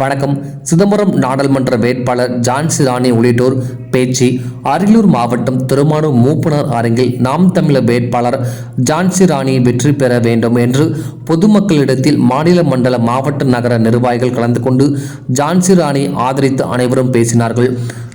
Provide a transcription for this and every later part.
வணக்கம். சிதம்பரம் நாடாளுமன்ற வேட்பாளர் ஜான்சி ராணி உள்ளிட்டோர் பேச்சு. அரியலூர் மாவட்டம் திருமானூர் மூப்பனார் அரங்கில் நாம் தமிழர் வேட்பாளர் ஜான்சி ராணி வெற்றி பெற வேண்டும் என்று பொதுமக்களிடத்தில் மாநில மண்டல மாவட்ட நகர நிர்வாகிகள் கலந்து கொண்டு ஜான்சி ராணி ஆதரித்து அனைவரும் பேசினார்கள்.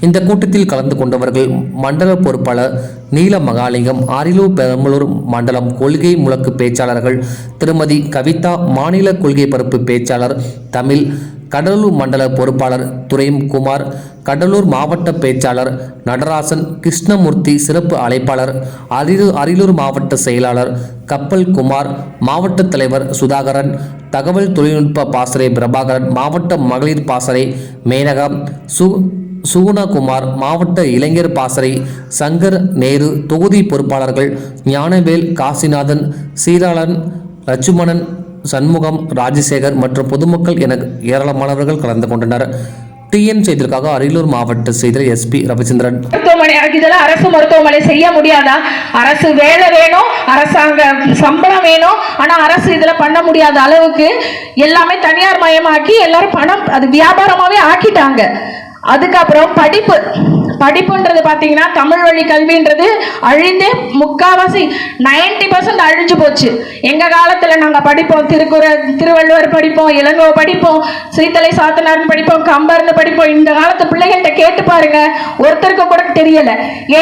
இந்த கூட்டத்தில் கலந்து கொண்டவர்கள் மண்டல பொறுப்பாளர் நீல மகாலிங்கம் அரியலூர் பெரம்பலூர் மண்டலம் கொள்கை முழக்கு பேச்சாளர்கள் திருமதி கவிதா மாநில கொள்கை பரப்பு பேச்சாளர் தமிழ் கடலூர் மண்டல பொறுப்பாளர் துரைம் குமார் கடலூர் மாவட்ட பேச்சாளர் நடராசன் கிருஷ்ணமூர்த்தி சிறப்பு அழைப்பாளர் அரியலூர் அரியலூர் மாவட்ட செயலாளர் கப்பல் குமார் மாவட்ட தலைவர் சுதாகரன் தகவல் தொழில்நுட்ப பாசறை பிரபாகரன் மாவட்ட மகளிர் பாசறை மேனகா சு சுகுணகுமார் மாவட்ட இளைஞர் பாசறை சங்கர் நேரு தொகுதி பொறுப்பாளர்கள் ஞானவேல் காசிநாதன் சீராளன் லட்சுமணன் சண்முகம் ராஜசேகர் மற்றும் பொதுமக்கள் என ஏராளமானவர்கள் கலந்து கொண்டனர். டிஎன் செய்திற்காக அரியலூர் மாவட்ட செய்தி எஸ்பி ரவிச்சந்திரன். மருத்துவமனை இதெல்லாம் அரசு மருத்துவமனை செய்ய முடியாதா? அரசு வேலை வேணும் அரசாங்க சம்பளம் வேணும் ஆனா அரசு இதுல பண்ண முடியாத அளவுக்கு எல்லாமே தனியார் மயமாக்கி எல்லாரும் பணம் அது வியாபாரமாவே ஆக்கிட்டாங்க. அதுக்கப்புறம் படிப்பு. படிப்புன்றது பார்த்தீங்கன்னா தமிழ் வழி கல்வின்றது அழிந்தே முக்காவாசி 90% பர்சன்ட் அழிஞ்சு போச்சு. எங்கள் காலத்தில் நாங்கள் படிப்போம் திருக்குறள் திருவள்ளுவர் படிப்போம் இளங்கோ படிப்போம் சீத்தலை சாத்தனார்னு படிப்போம் கம்பர்னு படிப்போம். இந்த காலத்து பிள்ளைகள்கிட்ட கேட்டு பாருங்க. ஒருத்தருக்கு கூட தெரியலை. ஏன்